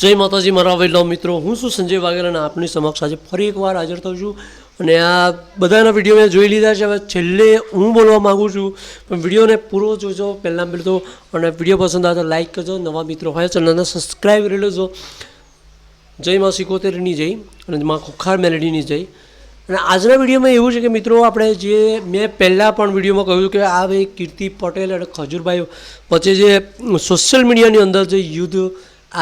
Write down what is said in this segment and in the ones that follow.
જય માતાજી, મારા વૈલવ મિત્રો. હું છું સંજય વાઘેલા અને આપની સમક્ષ આજે ફરી એકવાર હાજર થઉં છું. અને આ બધાના વીડિયો મેં જોઈ લીધા છે. હવે છેલ્લે હું બોલવા માગું છું, પણ વિડીયોને પૂરો જોજો પહેલાં પહેલું તો. અને વીડિયો પસંદ આવે તો લાઈક કરજો. નવા મિત્રો હોય ચેનલને સબસ્ક્રાઈબ કરી લેજો. જય માં સિકોતેરની જય અને માં ખુખાર મેલેડીની જય. અને આજના વિડીયોમાં એવું છે કે મિત્રો, આપણે જે મેં પહેલાં પણ વિડીયોમાં કહ્યું કે આ ભાઈ કીર્તિ પટેલ અને ખજૂરભાઈ વચ્ચે જે સોશિયલ મીડિયાની અંદર જે યુદ્ધ,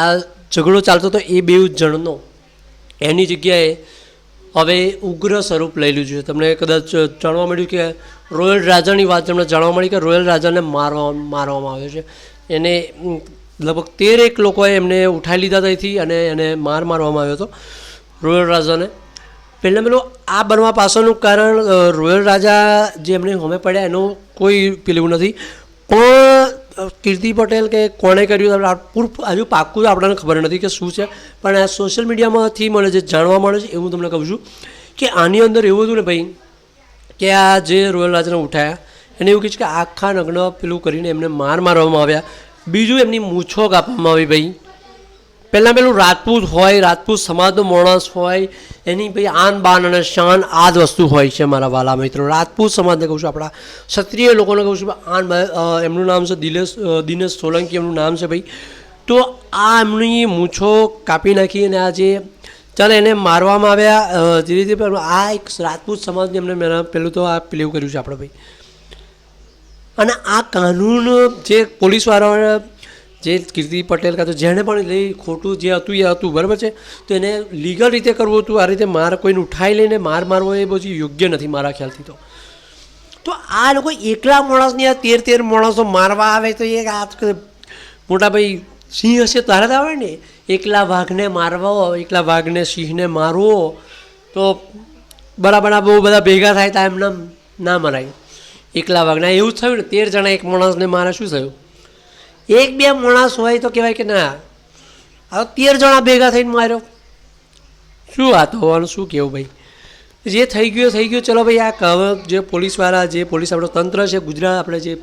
આ ઝઘડો ચાલતો હતો એ બેઉ જણનો. એની જગ્યાએ હવે ઉગ્ર સ્વરૂપ લઈ છે. તમને કદાચ જાણવા મળ્યું કે રોયલ રાજાની વાત તમને જાણવા મળી કે રોયલ રાજાને મારવા, મારવામાં આવ્યો છે. એને લગભગ તેર એક લોકોએ એમને ઉઠાવી લીધા ત્યાંથી અને એને માર મારવામાં આવ્યો હતો રોયલ રાજાને. પહેલાં પેલું આ બનવા પાછળનું કારણ રોયલ રાજા જે એમને હોમે પડ્યા એનું કોઈ પેલું નથી. પણ કીર્તિ પટેલ કે કોણે કર્યું? પૂર હજુ પાક્કું આપણને ખબર નથી કે શું છે. પણ આ સોશિયલ મીડિયામાંથી મને જે જાણવા મળે છે એ હું તમને કહું છું કે આની અંદર એવું હતું ને ભાઈ, કે આ જે રોયલ રાજાને ઉઠાયા, એને એવું કહીશ કે આખા નગ્ન પેલું કરીને એમને માર મારવામાં આવ્યા. બીજું એમની મૂછો કાપવામાં આવી ભાઈ. પહેલાં પેલું રાજપૂત હોય, રાજપૂત સમાજનો માણસ હોય, એની ભાઈ આન, બાન અને શાન આ જ વસ્તુ હોય છે મારા વાલા મિત્રો. રાજપૂત સમાજને કહું છું, આપણા ક્ષત્રિય લોકોને કહું છું, આન એમનું નામ છે દિલેશ દિનેશ સોલંકી એમનું નામ છે ભાઈ. તો આ એમની મૂછો કાપી નાખી અને આ જે, ચાલે એને મારવામાં આવ્યા ધીરે રીતે આ એક રાજપૂત સમાજને એમને મેં પેલું તો આ પેલું કર્યું છે આપણે ભાઈ. અને આ કાનૂન જે પોલીસવાળાઓએ જે કીર્તિ પટેલ કાં તો જેણે પણ લઈ ખોટું જે હતું એ હતું, બરાબર છે? તો એને લીગલ રીતે કરવું હતું, આ રીતે માર કોઈને ઉઠાવી લઈને માર મારવો એ બધું યોગ્ય નથી મારા ખ્યાલથી તો. તો આ લોકો એકલા માણસની આ તેર તેર માણસો મારવા આવે તો એ આ મોટા ભાઈ સિંહ હશે તારે આવે ને? એકલા વાઘને મારવો, એકલા વાઘને સિંહને મારવો, તો બરાબર બહુ બધા ભેગા થાય તો એમને ના મરાય. એકલા વાઘના એવું જ થયું ને, તેર જણા એક માણસને મારે શું થયું? એક બે માણસ હોય તો કહેવાય કે ના. આ તેર જણા ભેગા થઈને માર્યો. શું વાત હોવાનું, શું કહેવું ભાઈ? જે થઈ ગયું થઈ ગયું. ચલો ભાઈ, આ કવ જે પોલીસવાળા, જે પોલીસ આપણો તંત્ર છે, ગુજરાત આપણે જે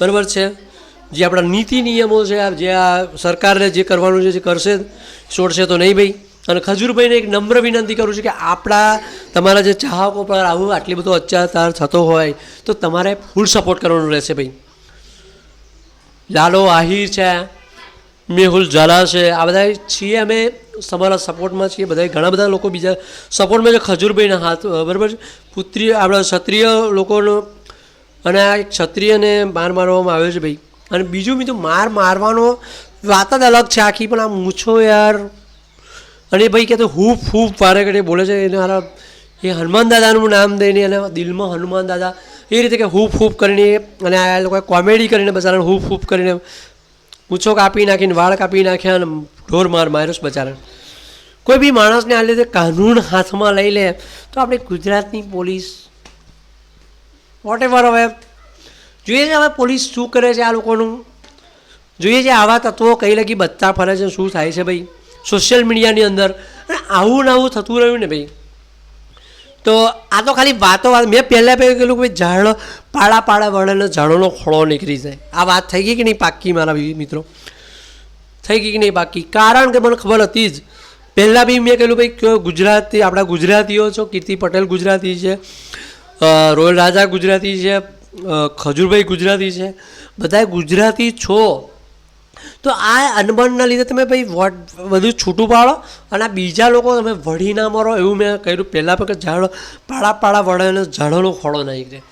બરાબર છે, જે આપણા નીતિ નિયમો છે જે આ સરકારને જે કરવાનું છે, જે કરશે, છોડશે તો નહીં ભાઈ. અને ખજૂરભાઈને એક નમ્ર વિનંતી કરું છું કે આપણા, તમારા જે ચાહકો પર આવું આટલી બધો અત્યાચાર થતો હોય, તો તમારે ફૂલ સપોર્ટ કરવાનો રહેશે ભાઈ. લાલો આહિર છે, મેહુલ ઝાલા છે, આ બધા છીએ અમે તમારા સપોર્ટમાં છીએ બધા ઘણા બધા લોકો બીજા સપોર્ટમાં છે, ખજૂરભાઈના હાથ બરાબર પુત્રી આપણા ક્ષત્રિય લોકોનો, અને આ ક્ષત્રિયને માર મારવામાં આવ્યો છે ભાઈ. અને બીજું બીજું માર મારવાનો વાત જ અલગ છે આખી, પણ આ મૂછો યાર. અને ભાઈ કે તો હૂફ હૂફ વારે ઘડે બોલે છે, એને હારા, એ હનુમાન દાદાનું નામ દઈને એને દિલમાં હનુમાન દાદા એ રીતે કે હૂફ હૂફ કરીને અને આ લોકોએ કોમેડી કરીને બચારાને હૂફ હૂફ કરીને મૂછો કાપી નાખીને, વાળ કાપી નાખ્યા અને ઢોર માર માર્યો બચારાને. કોઈ બી માણસને આ રીતે કાનૂન હાથમાં લઈ લે, તો આપણે ગુજરાતની પોલીસ વોટ એવર હવે. જોઈએ છે હવે પોલીસ શું કરે છે આ લોકોનું? જોઈએ છે આવા તત્વો કઈ લગી બચતા ફરે છે, શું થાય છે ભાઈ? સોશિયલ મીડિયાની અંદર. અને આવું ને આવું થતું રહ્યું ને ભાઈ. તો આ તો ખાલી વાતો વાત મેં પહેલાં પહેલાં કહેલું કે ઝાડ પાળા પાળા વળેલો ઝાડોનો ખોળો નીકળી જાય. આ વાત થઈ ગઈ કે નહીં પાક્કી મારા મિત્રો? થઈ ગઈ કે નહીં બાકી કારણ કે મને ખબર હતી જ. પહેલાં બી મેં કહેલું ભાઈ, કયો ગુજરાતી આપણા ગુજરાતીઓ છો, કીર્તિ પટેલ ગુજરાતી છે રોયલ રાજા ગુજરાતી છે ખજૂરભાઈ ગુજરાતી છે. બધા ગુજરાતી છો. તો આ અનબનના લીધે તમે ભાઈ વોટ બધું છૂટું પાડો અને આ બીજા લોકો તમે વળી ના મારો એવું મેં કહ્યું પહેલાં પણ ઝાડો, પાડા પાડા વળે ઝાડોનો ખોળો નાખી દે.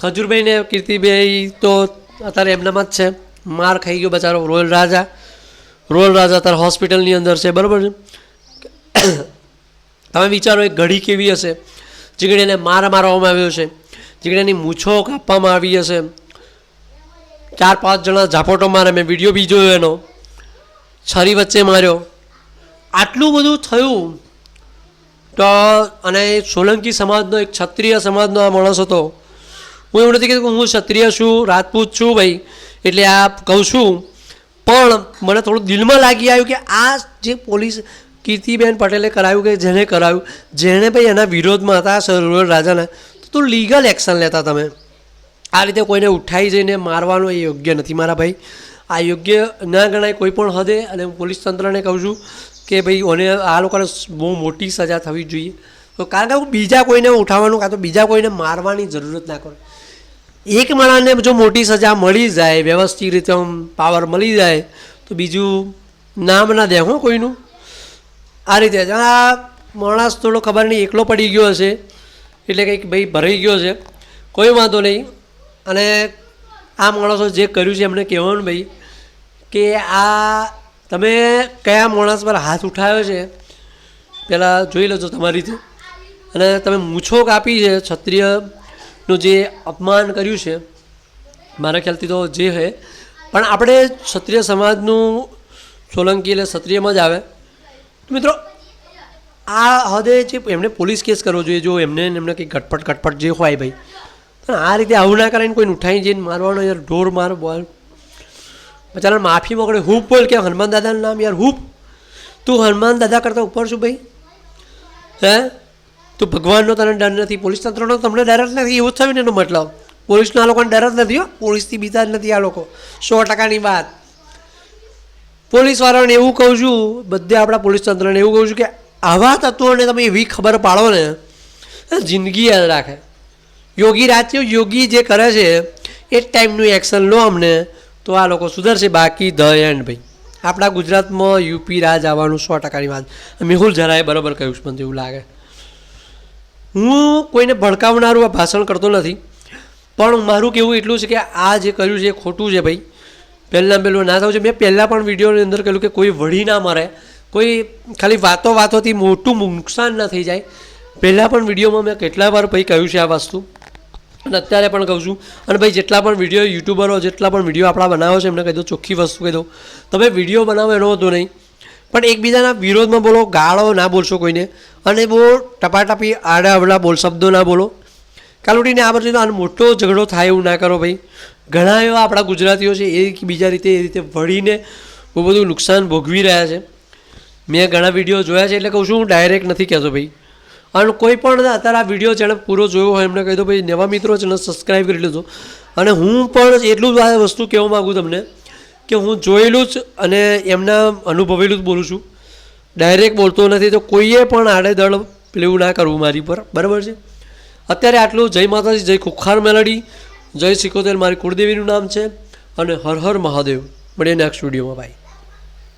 ખજૂરભાઈને કીર્તિભાઈ તો અત્યારે એમનામાં જ છે. માર ખાઈ ગયો બચારો રોયલ રાજા. રોયલ રાજા અત્યારે હોસ્પિટલની અંદર છે, બરાબર છે? તમે વિચારો એક ઘડી કેવી હશે? જીગડીને માર મારવામાં આવ્યો છે. જીગડીની મૂછો કાપવામાં આવી હશે. ચાર, પાંચ જણા ઝાપોટો મારે મેં વીડિયો બી જોયો એનો. છરી વચ્ચે માર્યો. આટલું બધું થયું તો અને સોલંકી સમાજનો એક ક્ષત્રિય સમાજનો આ માણસ હતો. હું એવું નથી કીધું હું ક્ષત્રિય છું, રાજપૂત છું ભાઈ, એટલે આ કહું છું. પણ મને થોડું દિલમાં લાગી આવ્યું કે આ જે પોલીસ કીર્તિબેન પટેલે કરાવ્યું કે જેને કરાવ્યું, જેણે ભાઈ એના વિરોધમાં હતા, સરોવર રાજાના તો લીગલ એક્શન લેતા તમે. આ રીતે કોઈને ઉઠાઈ જઈને મારવાનું એ યોગ્ય નથી. મારા ભાઈ, આ યોગ્ય ના ગણાય કોઈ પણ હદે અને હું પોલીસ તંત્રને કહું છું કે ભાઈ, ઓને આ લોકોને બહુ મોટી સજા થવી જોઈએ. તો કારણ કે હું બીજા કોઈને ઉઠાવવાનું કાં તો બીજા કોઈને મારવાની જરૂરત ના કરો. એક માણસને જો મોટી સજા મળી જાય, વ્યવસ્થિત રીતે પાવર મળી જાય, તો બીજું નામ ના દે હો કોઈનું. આ રીતે આ માણસ થોડો ખબર નહીં, એકલો પડી ગયો હશે, એટલે કંઈક ભાઈ ભરાઈ ગયો છે. કોઈ વાંધો નહીં. અને આ માણસો જે કર્યું છે એમને કહેવાનું ભાઈ, કે આ તમે કયા માણસ પર હાથ ઉઠાવ્યો છે પહેલાં જોઈ લેજો તમારી રીતે. અને તમે મૂછો કાપી છે, ક્ષત્રિયનું જે અપમાન કર્યું છે, મારા ખ્યાલથી તો જે છે પણ આપણે ક્ષત્રિય સમાજનું સોલંકી એટલે ક્ષત્રિયમાં જ આવે. મિત્રો, આ હદે જે એમને પોલીસ કેસ કરવો જોઈએ, જો એમને એમને કંઈક ગટપટ ઘટપટ જે હોય ભાઈ પણ આ રીતે આવું ના કરીને કોઈને ઉઠાઈ જઈને મારવાનો યાર, ઢોર માર બોલ. બચારા માફી મોકલે હૂપ બોલ કે હનુમાન દાદાનું નામ યાર હૂપ તું હનુમાન દાદા કરતાં ઉપર છું ભાઈ? હે? તું ભગવાનનો તને ડર નથી, પોલીસ તંત્રનો તમને ડર જ નથી, એવું થયું ને એનો મતલબ. પોલીસના લોકોને ડર જ નથી હો, પોલીસથી બીતા જ નથી આ લોકો. સો ટકાની વાત. પોલીસવાળાને એવું કહું છું, બધે આપણા પોલીસ તંત્રને એવું કહું છું કે આવા તત્વોને તમે એવી ખબર પાડો ને જિંદગી યાદ રાખે. યોગી રાજ્ય યોગી જે કરે છે, એ જ ટાઈમનું એક્શન લો અમને, તો આ લોકો સુધરશે. બાકી ધ એન્ડ ભાઈ. આપણા ગુજરાતમાં યુપી રાજ આવવાનું સો ટકાની વાત. મેહુલ જરાએ બરાબર કહ્યું છે, મને એવું લાગે. હું કોઈને ભડકાવનારું આ ભાષણ કરતો નથી, પણ મારું કહેવું એટલું છે કે આ જે કર્યું છે એ ખોટું છે ભાઈ. પહેલાં પહેલું ના થવું છે. મેં પહેલાં પણ વિડીયોની અંદર કહ્યું કે કોઈ વળી ના મરે. કોઈ ખાલી વાતો વાતોથી મોટું નુકસાન ના થઈ જાય. પહેલાં પણ વિડીયોમાં મેં કેટલા વાર ભાઈ કહ્યું છે આ વસ્તુ. અને અત્યારે પણ કહું છું, અને ભાઈ જેટલા પણ વીડિયો યુટ્યુબરો જેટલા પણ વીડિયો આપણા બનાવો છે, એમને કહી દો ચોખ્ખી વસ્તુ કહી દો તમે વીડિયો બનાવો એનો હતો નહીં, પણ એકબીજાના વિરોધમાં બોલો, ગાળો ના બોલશો કોઈને, અને બહુ ટપાટપી આડા અવડા બોલ, શબ્દો ના બોલો. કાલુટીને આ બધું આનો મોટો ઝઘડો થાય એવું ના કરો ભાઈ. ઘણા એવા આપણા ગુજરાતીઓ છે, એ બીજા રીતે, એ રીતે વળીને બહુ બધું નુકસાન ભોગવી રહ્યા છે. મેં ઘણા વીડિયો જોયા છે, એટલે કહું છું, હું ડાયરેક્ટ નથી કહેતો ભાઈ. અને કોઈ પણ અત્યારે આ વીડિયો જેણે પૂરો જોયો હોય એમને કહી દો, ભાઈ, નવા મિત્રો ને સબસ્ક્રાઈબ કરી લેજો. અને હું પણ એટલું જ આ વસ્તુ કહેવા માગું તમને કે હું જોયેલું જ અને એમના અનુભવેલું જ બોલું છું. ડાયરેક્ટ બોલતો નથી, તો કોઈએ પણ આડેધડ પેલું ના કરવું મારી પર. બરાબર છે? અત્યારે આટલું, જય માતાજી, જય ખુખાર મેલડી, જય સિકોતેર, મારી કુળદેવીનું નામ છે. અને હર હર મહાદેવ. મળીએ નેક્સ્ટ વિડીયોમાં ભાઈ.